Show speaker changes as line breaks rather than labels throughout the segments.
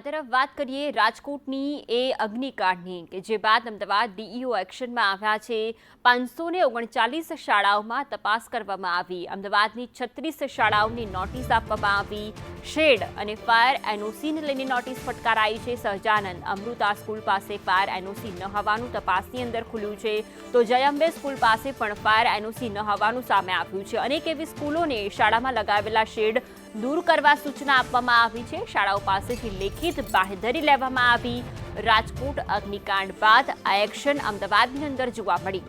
આ તરફ વાત કરીએ રાજકોટની એ અગ્નિકાંડની, કે જે બાદ અમદાવાદ ડીઈઓ એક્શનમાં આવ્યા છે. પાંચસો ને ઓગણચાલીસ શાળાઓમાં તપાસ કરવામાં આવી. અમદાવાદની છત્રીસ શાળાઓની નોટિસ આપવામાં આવી. શેડ અને ફાયર એનઓસીને લઈને નોટિસ ફટકારાઈ છે. સહજાનંદ અમૃતા સ્કૂલ પાસે ફાયર એનઓસી ન હોવાનું તપાસની અંદર ખુલ્યું છે. તો જયંબે સ્કૂલ પાસે પણ ફાયર એનઓસી ન હોવાનું સામે આવ્યું છે. અનેક એવી સ્કૂલોને શાળામાં લગાવેલા શેડ દૂર કરવા સૂચના આપવામાં આવી છે. શાળાઓ પાસેથી લેખિત બાહેધરી લેવામાં આવી. રાજકોટ અગ્નિકાંડ બાદ આ એક્શન અમદાવાદની અંદર જોવા મળી.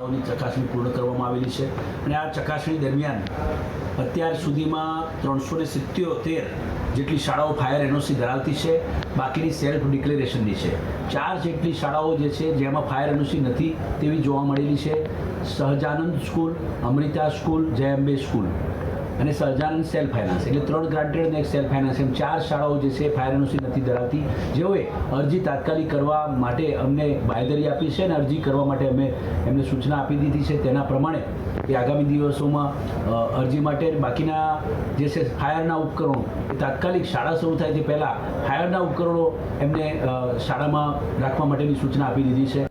શાળાઓની ચકાસણી પૂર્ણ કરવામાં આવેલી છે અને આ ચકાસણી દરમિયાન અત્યાર સુધીમાં ત્રણસો ને સિત્યોતેર જેટલી શાળાઓ ફાયર એનઓસી ધરાવતી છે, બાકીની સેલ્ફ ડિક્લેરેશનની છે. ચાર જેટલી શાળાઓ જે છે, જેમાં ફાયર એનઓસી નથી તેવી જોવા મળેલી છે. Sahajanand school, Amrita school, Jayambe school. અને સહજાનંદ સેલ્ફ ફાઇનાન્સ એટલે ત્રણ ગ્રાન્ટેડ એક સેલ્ફ ફાઇનાન્સ એમ ચાર શાળાઓ જે છે ફાઇનાન્સી નથી ધરાવતી. જેઓએ અરજી તાત્કાલિક કરવા માટે અમને બાયદરી આપી છે અને અરજી કરવા માટે અમે એમને સૂચના આપી દીધી છે. તેના પ્રમાણે એ આગામી દિવસોમાં અરજી માટે બાકીના જે છે ફાયરના ઉપકરણો, એ તાત્કાલિક શાળા શરૂ થાય તે પહેલાં ફાયરના ઉપકરણો એમને શાળામાં રાખવા માટેની સૂચના આપી દીધી છે.